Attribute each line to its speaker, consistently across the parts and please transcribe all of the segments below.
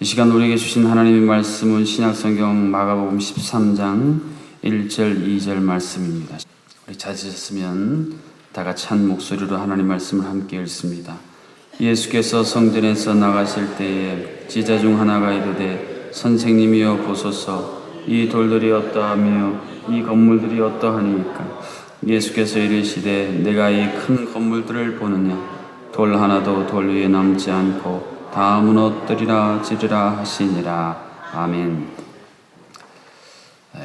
Speaker 1: 이 시간 우리에게 주신 하나님의 말씀은 신약성경 마가복음 13장 1절 2절 말씀입니다. 우리 찾으셨으면 다 같이 한 목소리로 하나님 말씀을 함께 읽습니다. 예수께서 성전에서 나가실 때에 제자 중 하나가 이르되 선생님이여 보소서 이 돌들이 어떠하며 이 건물들이 어떠하니까 예수께서 이르시되 내가 이 큰 건물들을 보느냐 돌 하나도 돌 위에 남지 않고 다 무너뜨리라 지르라 하시니라 아멘.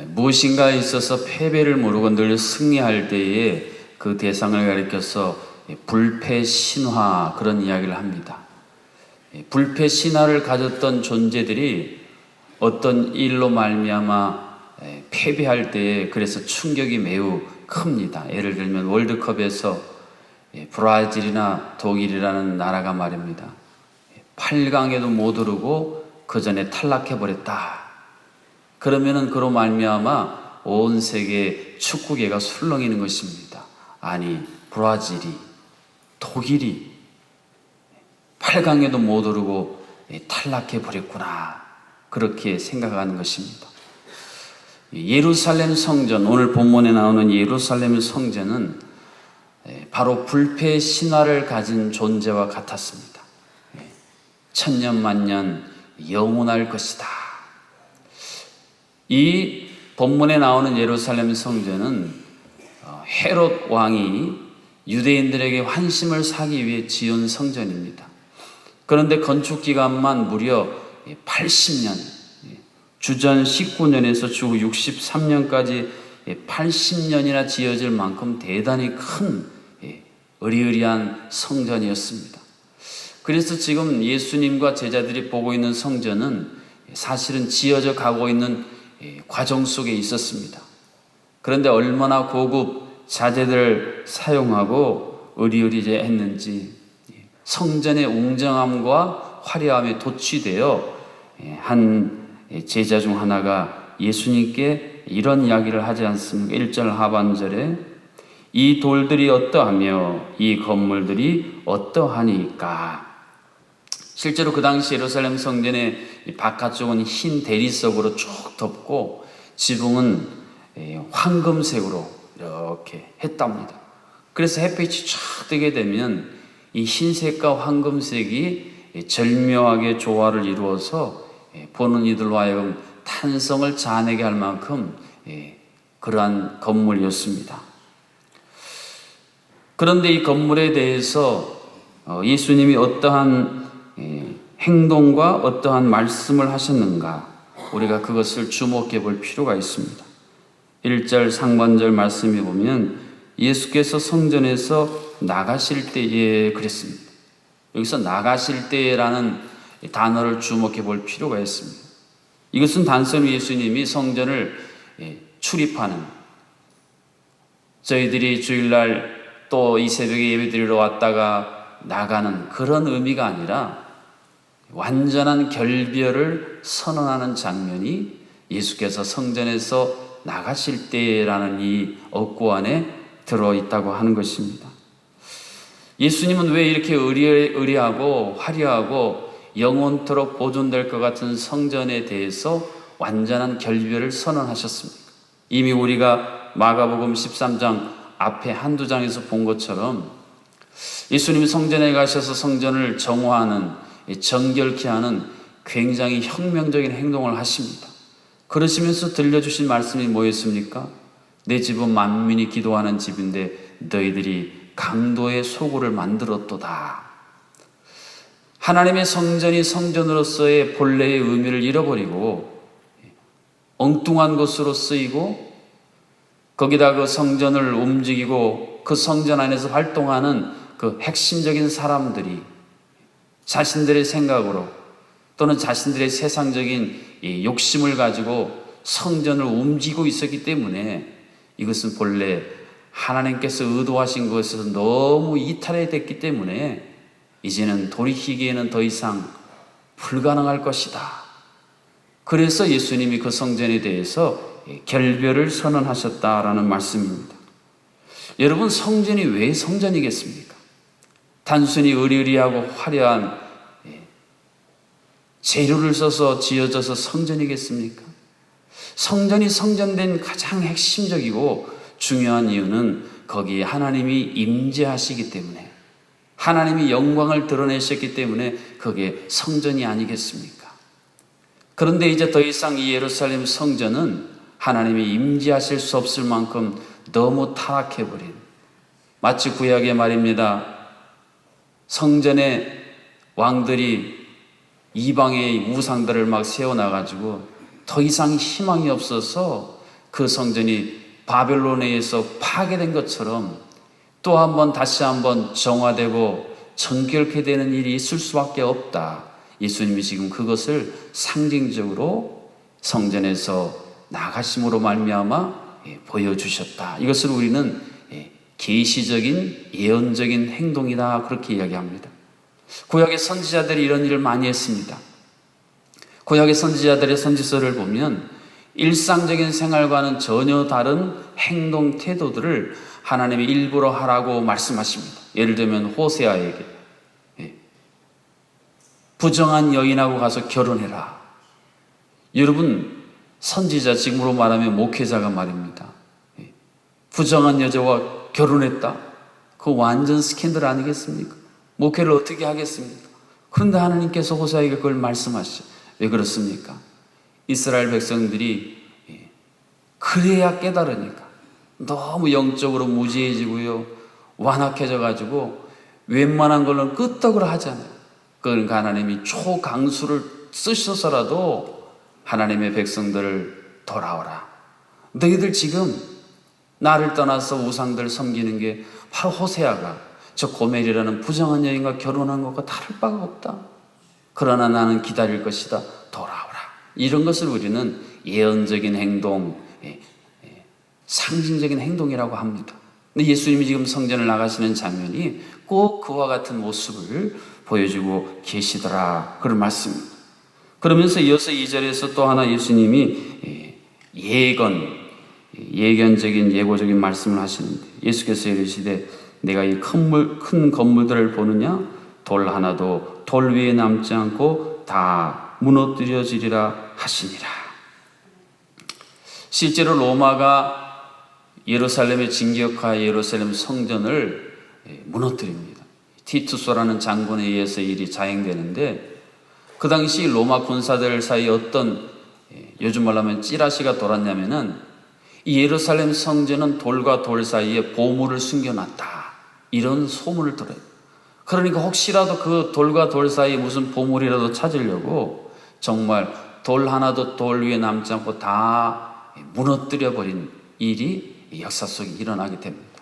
Speaker 1: 무엇인가 있어서 패배를 모르고 늘 승리할 때에 그 대상을 가리켜서 불패 신화 그런 이야기를 합니다. 불패 신화를 가졌던 존재들이 어떤 일로 말미암아 패배할 때에 그래서 충격이 매우 큽니다. 예를 들면 월드컵에서 브라질이나 독일이라는 나라가 말입니다. 8강에도 못 오르고 그 전에 탈락해 버렸다. 그러면은 그로 말미암아 온 세계 축구계가 술렁이는 것입니다. 아니 브라질이 독일이 8강에도 못 오르고 탈락해 버렸구나. 그렇게 생각하는 것입니다. 예루살렘 성전, 오늘 본문에 나오는 예루살렘 성전은 바로 불패 신화를 가진 존재와 같았습니다. 천년 만년 영원할 것이다. 이 본문에 나오는 예루살렘 성전은 어, 헤롯 왕이 유대인들에게 환심을 사기 위해 지은 성전입니다. 그런데 건축 기간만 무려 80년, 주전 19년에서 주 63년까지 80년이나 지어질 만큼 대단히 큰 의리의리한 성전이었습니다. 그래서 지금 예수님과 제자들이 보고 있는 성전은 사실은 지어져 가고 있는 과정 속에 있었습니다. 그런데 얼마나 고급 자재들을 사용하고 의리의리했는지 성전의 웅장함과 화려함에 도취되어 한 제자 중 하나가 예수님께 이런 이야기를 하지 않습니까? 1절 하반절에 이 돌들이 어떠하며 이 건물들이 어떠하니까 실제로 그 당시 예루살렘 성전의 바깥쪽은 흰 대리석으로 쭉 덮고 지붕은 황금색으로 이렇게 했답니다. 그래서 햇빛이 쫙 뜨게 되면 이 흰색과 황금색이 절묘하게 조화를 이루어서 보는 이들로 하여금 탄성을 자아내게 할 만큼 그러한 건물이었습니다. 그런데 이 건물에 대해서 어, 예수님이 어떠한 행동과 어떠한 말씀을 하셨는가 우리가 그것을 주목해 볼 필요가 있습니다. 1절 상반절 말씀에 보면 예수께서 성전에서 나가실 때에 그랬습니다. 여기서 나가실 때라는 단어를 주목해 볼 필요가 있습니다. 이것은 단순히 예수님이 성전을 예, 출입하는 저희들이 주일날 또 이 새벽에 예배 드리러 왔다가 나가는 그런 의미가 아니라 완전한 결별을 선언하는 장면이 예수께서 성전에서 나가실 때라는 이 억구 안에 들어 있다고 하는 것입니다. 예수님은 왜 이렇게 의리 하고 화려하고 영원토록 보존될 것 같은 성전에 대해서 완전한 결별을 선언하셨습니까? 이미 우리가 마가복음 13장 앞에 한두 장에서 본 것처럼 예수님이 성전에 가셔서 성전을 정화하는 정결케 하는 굉장히 혁명적인 행동을 하십니다. 그러시면서 들려주신 말씀이 뭐였습니까? 내 집은 만민이 기도하는 집인데 너희들이 강도의 소굴을 만들었도다. 하나님의 성전이 성전으로서의 본래의 의미를 잃어버리고 엉뚱한 것으로 쓰이고 거기다 그 성전을 움직이고 그 성전 안에서 활동하는 그 핵심적인 사람들이 자신들의 생각으로 또는 자신들의 세상적인 욕심을 가지고 성전을 움직이고 있었기 때문에 이것은 본래 하나님께서 의도하신 것에서 너무 이탈이 됐기 때문에 이제는 돌이키기에는 더 이상 불가능할 것이다. 그래서 예수님이 그 성전에 대해서 결별을 선언하셨다라는 말씀입니다. 여러분, 성전이 왜 성전이겠습니까? 단순히 의리의리하고 화려한 재료를 써서 지어져서 성전이겠습니까? 성전이 성전된 가장 핵심적이고 중요한 이유는 거기에 하나님이 임재하시기 때문에 하나님이 영광을 드러내셨기 때문에 그게 성전이 아니겠습니까? 그런데 이제 더 이상 이 예루살렘 성전은 하나님이 임재하실 수 없을 만큼 너무 타락해 버린 마치 구약의 말입니다. 성전에 왕들이 이방의 우상들을 막 세워놔가지고 더 이상 희망이 없어서 그 성전이 바벨론에서 파괴된 것처럼 또 한 번 다시 한번 정화되고 정결케 되는 일이 있을 수밖에 없다. 예수님이 지금 그것을 상징적으로 성전에서 나가심으로 말미암아 예, 보여주셨다. 이것을 우리는 예, 계시적인 예언적인 행동이다 그렇게 이야기합니다. 구약의 선지자들이 이런 일을 많이 했습니다. 구약의 선지자들의 선지서를 보면 일상적인 생활과는 전혀 다른 행동 태도들을 하나님이 일부러 하라고 말씀하십니다. 예를 들면 호세아에게 예. 부정한 여인하고 가서 결혼해라. 여러분 선지자 지금으로 말하면 목회자가 말입니다. 예. 부정한 여자와 결혼했다. 그 완전 스캔들 아니겠습니까? 목회를 어떻게 하겠습니까? 그런데 하나님께서 호세아에게 그걸 말씀하시죠. 왜 그렇습니까? 이스라엘 백성들이 예, 그래야 깨달으니까 너무 영적으로 무지해지고요 완악해져 가지고 웬만한 걸로는 끄떡을 하잖아요. 그러니까 하나님이 초강수를 쓰셔서라도 하나님의 백성들을 돌아오라. 너희들 지금 나를 떠나서 우상들 섬기는 게 바로 호세아가 저 고멜이라는 부정한 여인과 결혼한 것과 다를 바가 없다. 그러나 나는 기다릴 것이다. 돌아오라. 이런 것을 우리는 예언적인 행동, 예, 예, 상징적인 행동이라고 합니다. 근데 예수님이 지금 성전을 나가시는 장면이 꼭 그와 같은 모습을 보여주고 계시더라. 그런 말씀입니다. 그러면서 이어서 2절에서 또 하나 예수님이 예, 예건, 예견적인 예고적인 말씀을 하시는데 예수께서 이르시되 내가 이 큰 건물들을 보느냐 돌 하나도 돌 위에 남지 않고 다 무너뜨려지리라 하시니라. 실제로 로마가 예루살렘의 진격하 예루살렘 성전을 예, 무너뜨립니다. 티투스라는 장군에 의해서 일이 자행되는데 그 당시 로마 군사들 사이 어떤 예, 요즘 말로 하면 찌라시가 돌았냐면은 이 예루살렘 성전은 돌과 돌 사이에 보물을 숨겨놨다. 이런 소문을 들어요. 그러니까 혹시라도 그 돌과 돌 사이에 무슨 보물이라도 찾으려고 정말 돌 하나도 돌 위에 남지 않고 다 무너뜨려 버린 일이 역사 속에 일어나게 됩니다.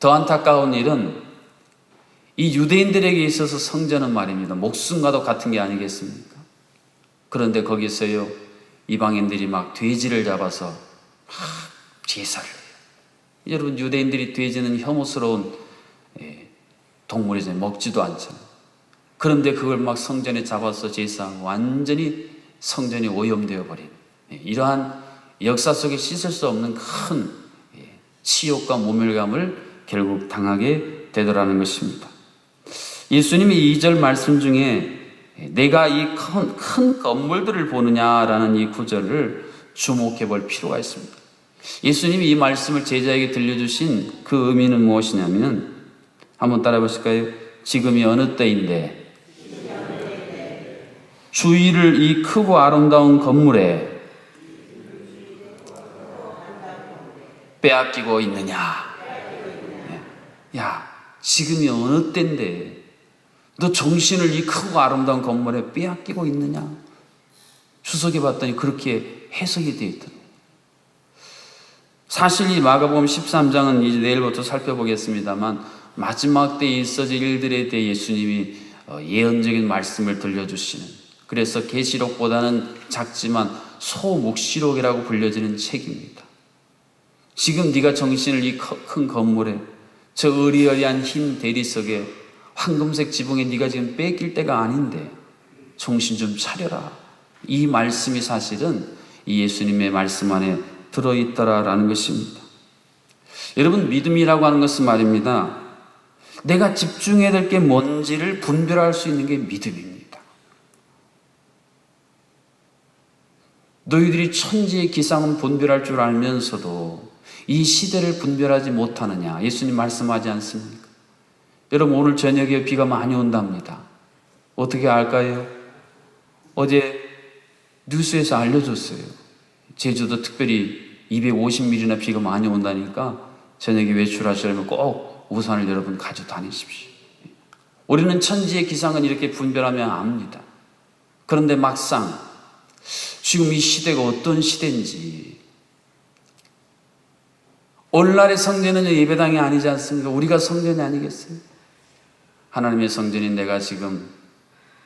Speaker 1: 더 안타까운 일은 이 유대인들에게 있어서 성전은 말입니다. 목숨과도 같은 게 아니겠습니까? 그런데 거기서요, 이방인들이 막 돼지를 잡아서 막 제사를. 여러분, 유대인들이 돼지는 혐오스러운 예, 동물이잖아요. 먹지도 않잖아요. 그런데 그걸 막 성전에 잡아서 제사하고 완전히 성전이 오염되어 버린 예, 이러한 역사 속에 씻을 수 없는 큰 예, 치욕과 모멸감을 결국 당하게 되더라는 것입니다. 예수님이 2절 말씀 중에 내가 이 큰, 큰 건물들을 보느냐라는 이 구절을 주목해 볼 필요가 있습니다. 예수님이 이 말씀을 제자에게 들려주신 그 의미는 무엇이냐면 한번 따라 보실까요? 지금이 어느 때인데 주위를 이 크고 아름다운 건물에 빼앗기고 있느냐? 야, 지금이 어느 때인데 너 정신을 이 크고 아름다운 건물에 빼앗기고 있느냐? 추석에 봤더니 그렇게 해석이 되어 있더라. 사실 이 마가복음 13장은 이제 내일부터 살펴보겠습니다만 마지막 때에 있어질 일들에 대해 예수님이 어, 예언적인 말씀을 들려주시는 그래서 계시록보다는 작지만 소묵시록이라고 불려지는 책입니다. 지금 네가 정신을 이 큰 건물에 저 의리의리한 흰 대리석에 황금색 지붕에 네가 지금 뺏길 때가 아닌데 정신 좀 차려라. 이 말씀이 사실은 이 예수님의 말씀 안에 들어있더라라는 것입니다. 여러분 믿음이라고 하는 것은 말입니다. 내가 집중해야 될 게 뭔지를 분별할 수 있는 게 믿음입니다. 너희들이 천지의 기상은 분별할 줄 알면서도 이 시대를 분별하지 못하느냐. 예수님 말씀하지 않습니까? 여러분 오늘 저녁에 비가 많이 온답니다. 어떻게 알까요? 어제 뉴스에서 알려줬어요. 제주도 특별히 250mm나 비가 많이 온다니까 저녁에 외출하시려면 꼭 우산을 여러분 가져 다니십시오. 우리는 천지의 기상은 이렇게 분별하면 압니다. 그런데 막상 지금 이 시대가 어떤 시대인지 오늘날의 성전은 예배당이 아니지 않습니까? 우리가 성전이 아니겠어요? 하나님의 성전인 내가 지금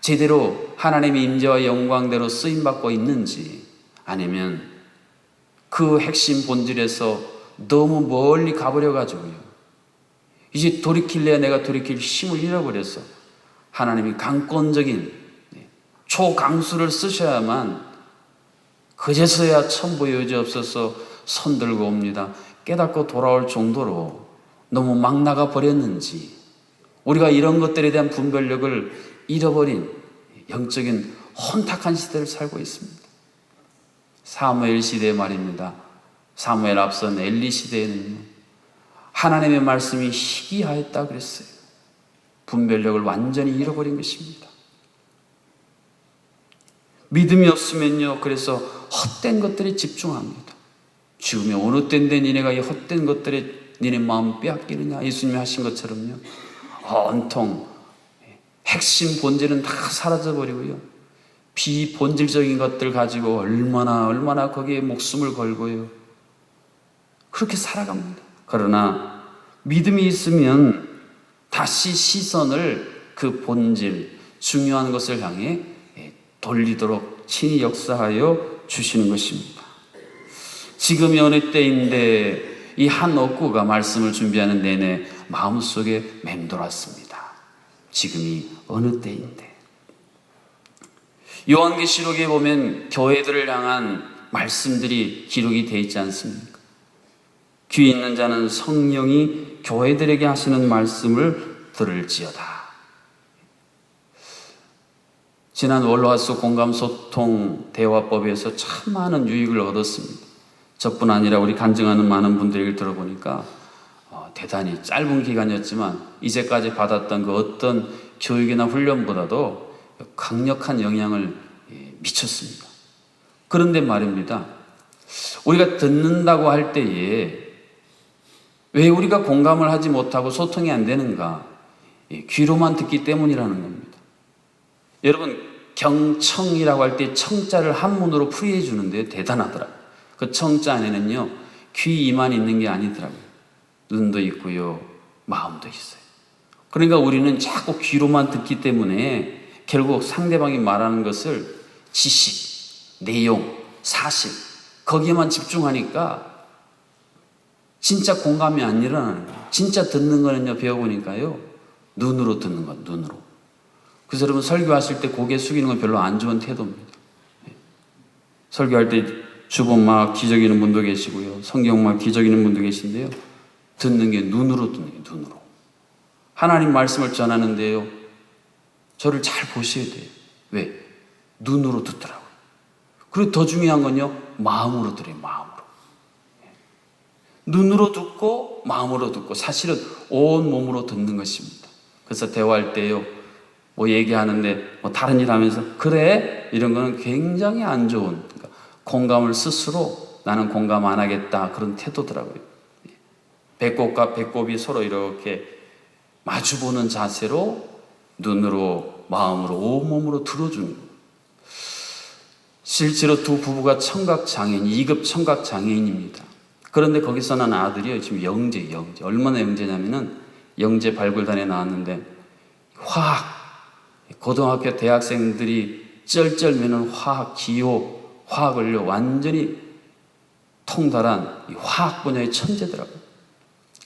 Speaker 1: 제대로 하나님의 임재와 영광대로 쓰임 받고 있는지 아니면 그 핵심 본질에서 너무 멀리 가버려 가지고요. 이제 돌이킬래야 내가 돌이킬 힘을 잃어버렸어. 하나님이 강권적인 네, 초강수를 쓰셔야만 그제서야 천부 여지 없어서 손 들고 옵니다. 깨닫고 돌아올 정도로 너무 막 나가 버렸는지 우리가 이런 것들에 대한 분별력을 잃어버린 영적인 혼탁한 시대를 살고 있습니다. 사무엘 시대 말입니다. 사무엘 앞선 엘리 시대에는요. 하나님의 말씀이 희귀하였다 그랬어요. 분별력을 완전히 잃어버린 것입니다. 믿음이 없으면요. 그래서 헛된 것들에 집중합니다. 죽으면 어느 때인데 니네가 이 헛된 것들에 니네 마음 빼앗기느냐. 예수님이 하신 것처럼요. 온통 핵심 본질은 다 사라져버리고요. 비본질적인 것들 가지고 얼마나 얼마나 거기에 목숨을 걸고요. 그렇게 살아갑니다. 그러나 믿음이 있으면 다시 시선을 그 본질, 중요한 것을 향해 돌리도록 친히 역사하여 주시는 것입니다. 지금이 어느 때인데 이 한 억구가 말씀을 준비하는 내내 마음속에 맴돌았습니다. 지금이 어느 때인데. 요한계시록에 보면 교회들을 향한 말씀들이 기록이 되어 있지 않습니까? 귀 있는 자는 성령이 교회들에게 하시는 말씀을 들을지어다. 지난 월화수 공감 소통 대화법에서 참 많은 유익을 얻었습니다. 저뿐 아니라 우리 간증하는 많은 분들 얘기를 들어보니까 어, 대단히 짧은 기간이었지만 이제까지 받았던 그 어떤 교육이나 훈련보다도 강력한 영향을 예, 미쳤습니다. 그런데 말입니다. 우리가 듣는다고 할 때에 왜 우리가 공감을 하지 못하고 소통이 안 되는가? 예, 귀로만 듣기 때문이라는 겁니다. 여러분, 경청이라고 할 때 청자를 한문으로 풀이해 주는데 대단하더라고요. 그 청자 안에는요, 귀, 이만 있는 게 아니더라고요. 눈도 있고요, 마음도 있어요. 그러니까 우리는 자꾸 귀로만 듣기 때문에 결국 상대방이 말하는 것을 지식, 내용, 사실, 거기에만 집중하니까 진짜 공감이 안 일어나는 거예요. 진짜 듣는 거는요, 배워보니까요, 눈으로 듣는 건 눈으로. 그래서 여러분 설교하실 때 고개 숙이는 건 별로 안 좋은 태도입니다. 예. 설교할 때 주변 막 기적이는 분도 계시고요. 성경 막 기적이는 분도 계신데요. 듣는 게 눈으로 듣는 게 눈으로. 하나님 말씀을 전하는데요. 저를 잘 보셔야 돼요. 왜? 눈으로 듣더라고요. 그리고 더 중요한 건요. 마음으로 들어요. 마음으로. 예. 눈으로 듣고 마음으로 듣고 사실은 온 몸으로 듣는 것입니다. 그래서 대화할 때요. 뭐 얘기하는데 뭐 다른 일 하면서 그래 이런 거는 굉장히 안 좋은 그러니까 공감을 스스로 나는 공감 안 하겠다 그런 태도더라고요. 배꼽과 배꼽이 서로 이렇게 마주보는 자세로 눈으로 마음으로 온몸으로 들어주는 실제로 두 부부가 청각 장애인 2급 청각 장애인입니다. 그런데 거기서 난 아들이요 지금 영재 영재 얼마나 영재냐면은 영재 발굴단에 나왔는데 화학 고등학교 대학생들이 쩔쩔매는 화학, 기호, 화학을요, 완전히 통달한 화학 분야의 천재더라고요.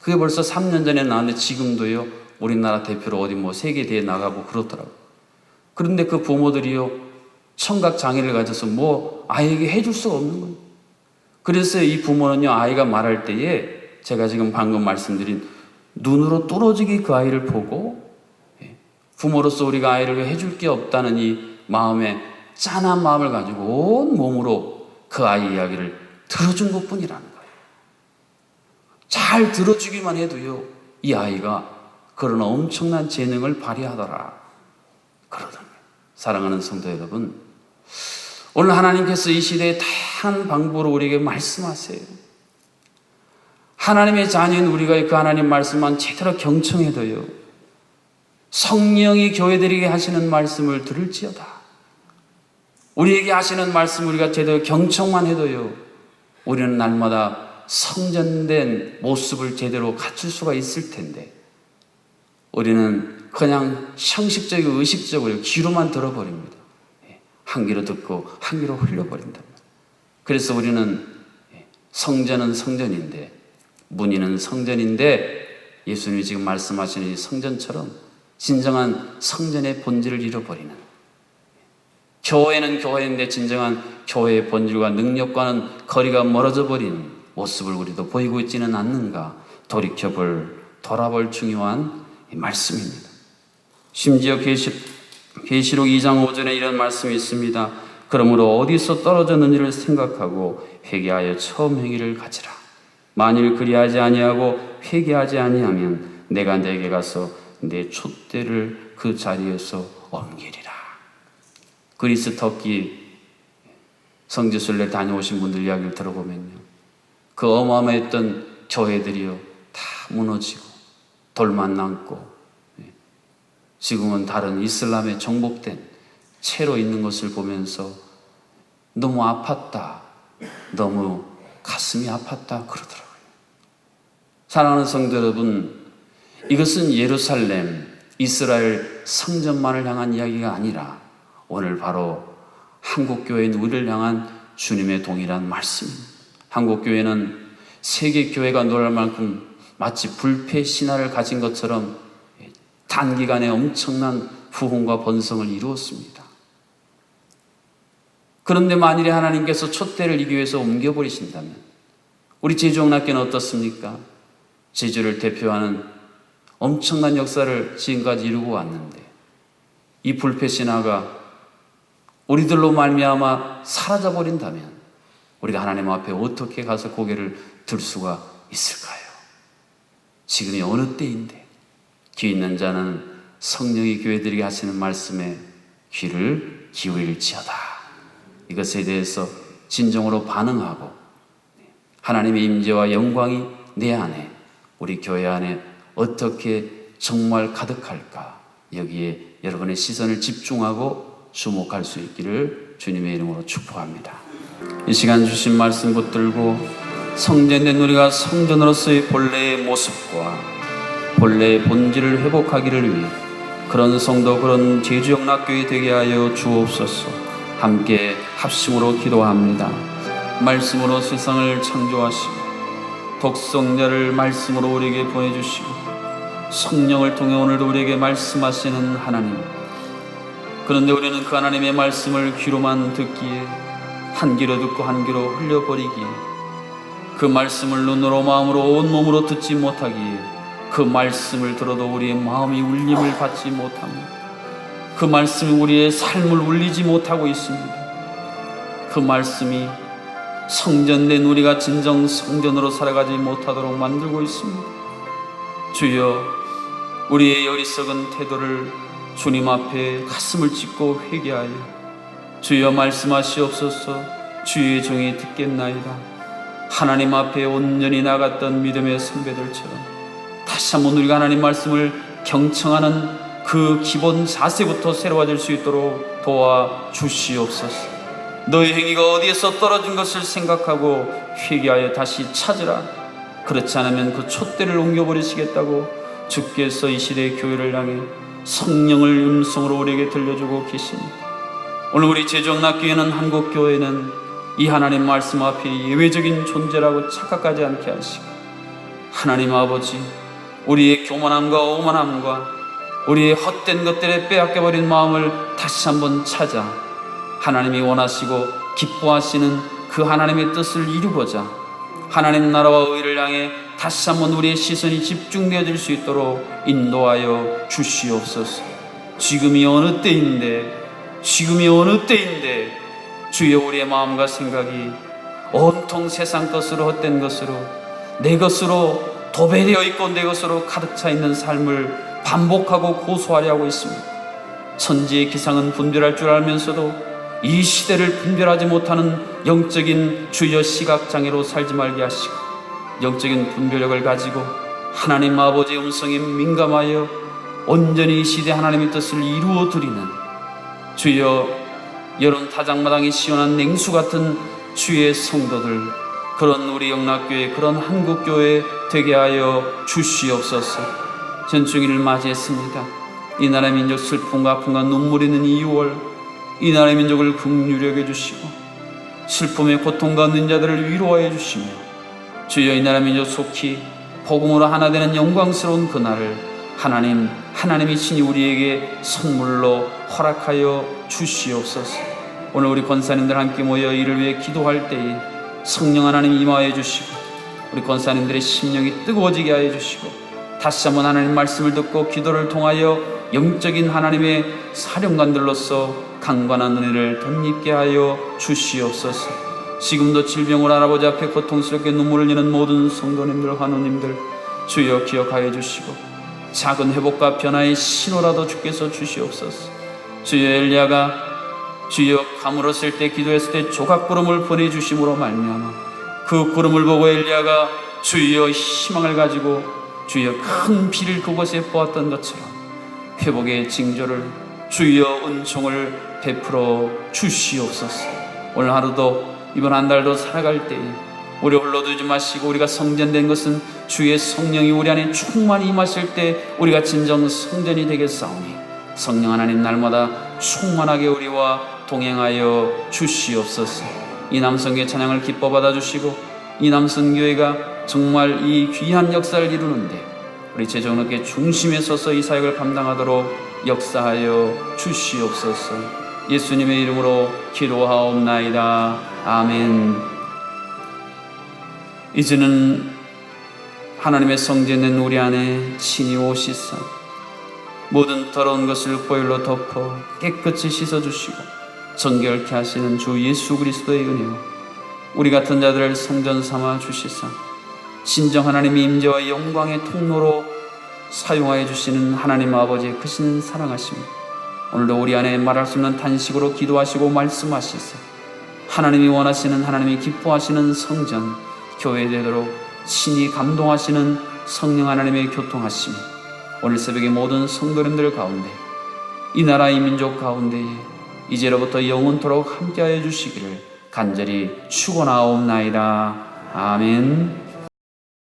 Speaker 1: 그게 벌써 3년 전에 나왔는데 지금도요, 우리나라 대표로 어디 뭐 세계 대회 나가고 그렇더라고요. 그런데 그 부모들이요, 청각 장애를 가져서 뭐 아이에게 해줄 수가 없는 거예요. 그래서 이 부모는요, 아이가 말할 때에 제가 지금 방금 말씀드린 눈으로 뚫어지게 그 아이를 보고 부모로서 우리가 아이를 해줄 게 없다는 이 마음에 짠한 마음을 가지고 온 몸으로 그 아이 이야기를 들어준 것 뿐이라는 거예요. 잘 들어주기만 해도요, 이 아이가 그런 엄청난 재능을 발휘하더라. 거예요. 사랑하는 성도 여러분, 오늘 하나님께서 이 시대에 다양한 방법으로 우리에게 말씀하세요. 하나님의 자녀인 우리가 그 하나님 말씀만 제대로 경청해도요, 성령이 교회들에게 하시는 말씀을 들을지어다. 우리에게 하시는 말씀 우리가 제대로 경청만 해도요, 우리는 날마다 성전된 모습을 제대로 갖출 수가 있을 텐데, 우리는 그냥 형식적이고 의식적으로 귀로만 들어버립니다. 예, 한 귀로 듣고 한 귀로 흘려버린다. 그래서 우리는 예, 성전은 성전인데, 문의는 성전인데, 예수님이 지금 말씀하시는 이 성전처럼 진정한 성전의 본질을 잃어버리는 교회는 교회인데 진정한 교회의 본질과 능력과는 거리가 멀어져 버린 모습을 우리도 보이고 있지는 않는가 돌이켜볼 돌아볼 중요한 말씀입니다. 심지어 계시, 계시록 2장 5절에 이런 말씀이 있습니다. 그러므로 어디서 떨어졌는지를 생각하고 회개하여 처음 행위를 가지라. 만일 그리하지 아니하고 회개하지 아니하면 내가 내게 가서 내 촛대를 그 자리에서 옮기리라. 그리스 터키 성지순례 다녀오신 분들 이야기를 들어보면요. 그 어마어마했던 교회들이요. 다 무너지고 돌만 남고 예. 지금은 다른 이슬람에 정복된 채로 있는 것을 보면서 너무 아팠다. 너무 가슴이 아팠다. 그러더라고요. 사랑하는 성도 여러분, 이것은 예루살렘, 이스라엘 성전만을 향한 이야기가 아니라 오늘 바로 한국교회인 우리를 향한 주님의 동일한 말씀입니다. 한국교회는 세계교회가 놀랄 만큼 마치 불패 신화를 가진 것처럼 단기간에 엄청난 부흥과 번성을 이루었습니다. 그런데 만일에 하나님께서 촛대를 이 교회에서 옮겨버리신다면 우리 제주옥락교는 어떻습니까? 제주를 대표하는 엄청난 역사를 지금까지 이루고 왔는데 이 불패 신화가 우리들로 말미암아 사라져 버린다면 우리가 하나님 앞에 어떻게 가서 고개를 들 수가 있을까요? 지금이 어느 때인데 귀 있는 자는 성령이 교회들에게 하시는 말씀에 귀를 기울일지어다. 이것에 대해서 진정으로 반응하고 하나님의 임재와 영광이 내 안에 우리 교회 안에 어떻게 정말 가득할까 여기에 여러분의 시선을 집중하고 주목할 수 있기를 주님의 이름으로 축복합니다. 이 시간 주신 말씀 붙들고 성전된 우리가 성전으로서의 본래의 모습과 본래의 본질을 회복하기를 위해 그런 성도 그런 제주영락교회 되게 하여 주옵소서 함께 합심으로 기도합니다. 말씀으로 세상을 창조하시고 독성자를 말씀으로 우리에게 보내주시고 성령을 통해 오늘도 우리에게 말씀하시는 하나님 그런데 우리는 그 하나님의 말씀을 귀로만 듣기에 한 귀로 듣고 한 귀로 흘려버리기에 그 말씀을 눈으로 마음으로 온몸으로 듣지 못하기에 그 말씀을 들어도 우리의 마음이 울림을 받지 못합니다. 그 말씀이 우리의 삶을 울리지 못하고 있습니다. 그 말씀이 성전된 우리가 진정 성전으로 살아가지 못하도록 만들고 있습니다. 주여, 우리의 어리석은 태도를 주님 앞에 가슴을 찢고 회개하여 주여 말씀하시옵소서 주의 종이 듣겠나이다. 하나님 앞에 온전히 나갔던 믿음의 선배들처럼 다시 한번 우리가 하나님 말씀을 경청하는 그 기본 자세부터 새로워질 수 있도록 도와 주시옵소서. 너의 행위가 어디에서 떨어진 것을 생각하고 회개하여 다시 찾으라. 그렇지 않으면 그 촛대를 옮겨버리시겠다고 주께서 이 시대의 교회를 향해 성령을 음성으로 우리에게 들려주고 계십니다. 오늘 우리 제정락교회는 한국교회는 이 하나님 말씀 앞에 예외적인 존재라고 착각하지 않게 하시고 하나님 아버지 우리의 교만함과 오만함과 우리의 헛된 것들에 빼앗겨버린 마음을 다시 한번 찾아 하나님이 원하시고 기뻐하시는 그 하나님의 뜻을 이루고자 하나님 나라와 의를 향해 다시 한번 우리의 시선이 집중되어질 수 있도록 인도하여 주시옵소서. 지금이 어느 때인데, 지금이 어느 때인데, 주여 우리의 마음과 생각이 온통 세상 것으로 헛된 것으로 내 것으로 도배되어 있고 내 것으로 가득 차 있는 삶을 반복하고 고소하려 하고 있습니다. 천지의 기상은 분별할 줄 알면서도 이 시대를 분별하지 못하는 영적인 주여 시각장애로 살지 말게 하시고 영적인 분별력을 가지고 하나님 아버지의 음성에 민감하여 온전히 이 시대 하나님의 뜻을 이루어 드리는 주여 여론 타작마당이 시원한 냉수 같은 주의 성도들 그런 우리 영락교회 그런 한국교회 되게 하여 주시옵소서. 전중일을 맞이했습니다. 이 나라의 민족 슬픔과 아픔과 눈물이 있는 2월 이 나라의 민족을 긍휼히 여겨주시고 슬픔의 고통과 있는 자들을 위로하여 주시며 주여 이 나라 민족 속히 복음으로 하나 되는 영광스러운 그날을 하나님 하나님이 친히 우리에게 선물로 허락하여 주시옵소서 오늘 우리 권사님들 함께 모여 이를 위해 기도할 때에 성령 하나님 임하여 주시고 우리 권사님들의 심령이 뜨거워지게 하여 주시고 다시 한번 하나님 말씀을 듣고 기도를 통하여 영적인 하나님의 사령관들로서 강관한 은혜를 덧입게 하여 주시옵소서. 지금도 질병을 할아버지 앞에 고통스럽게 눈물을 흘리는 모든 성도님들, 환우님들 주여 기억하여 주시고 작은 회복과 변화의 신호라도 주께서 주시옵소서. 주여 엘리야가 주여 가물었을 때 기도했을 때 조각구름을 보내주심으로 말미암아 그 구름을 보고 엘리야가 주여 희망을 가지고 주여 큰 비를 그곳에 보았던 것처럼 회복의 징조를 주여 은총을 베풀어 주시옵소서. 오늘 하루도 이번 한 달도 살아갈 때에 우리 홀로 두지 마시고 우리가 성전된 것은 주의 성령이 우리 안에 충만히 임하실 때 우리가 진정 성전이 되겠사오니 성령 하나님 날마다 충만하게 우리와 동행하여 주시옵소서. 이 남성교회 찬양을 기뻐 받아 주시고 이 남성교회가 정말 이 귀한 역사를 이루는데 우리 제정학교 중심에 서서 이 사역을 감당하도록 역사하여 주시옵소서. 예수님의 이름으로 기도하옵나이다. 아멘. 이제는 하나님의 성전된 우리 안에 친히 오시사 모든 더러운 것을 보혈로 덮어 깨끗이 씻어주시고 정결케 하시는 주 예수 그리스도의 은혜요 우리 같은 자들을 성전 삼아 주시사 진정 하나님의 임재와 영광의 통로로 사용하여 주시는 하나님 아버지의 크신 사랑하심 오늘도 우리 안에 말할 수 없는 탄식으로 기도하시고 말씀하시사 하나님이 원하시는 하나님이 기뻐하시는 성전 교회 되도록 신이 감동하시는 성령 하나님의 교통하심 오늘 새벽에 모든 성도님들 가운데 이 나라 이 민족 가운데에 이제로부터 영원토록 함께하여 주시기를 간절히 축원하옵나이다 아멘.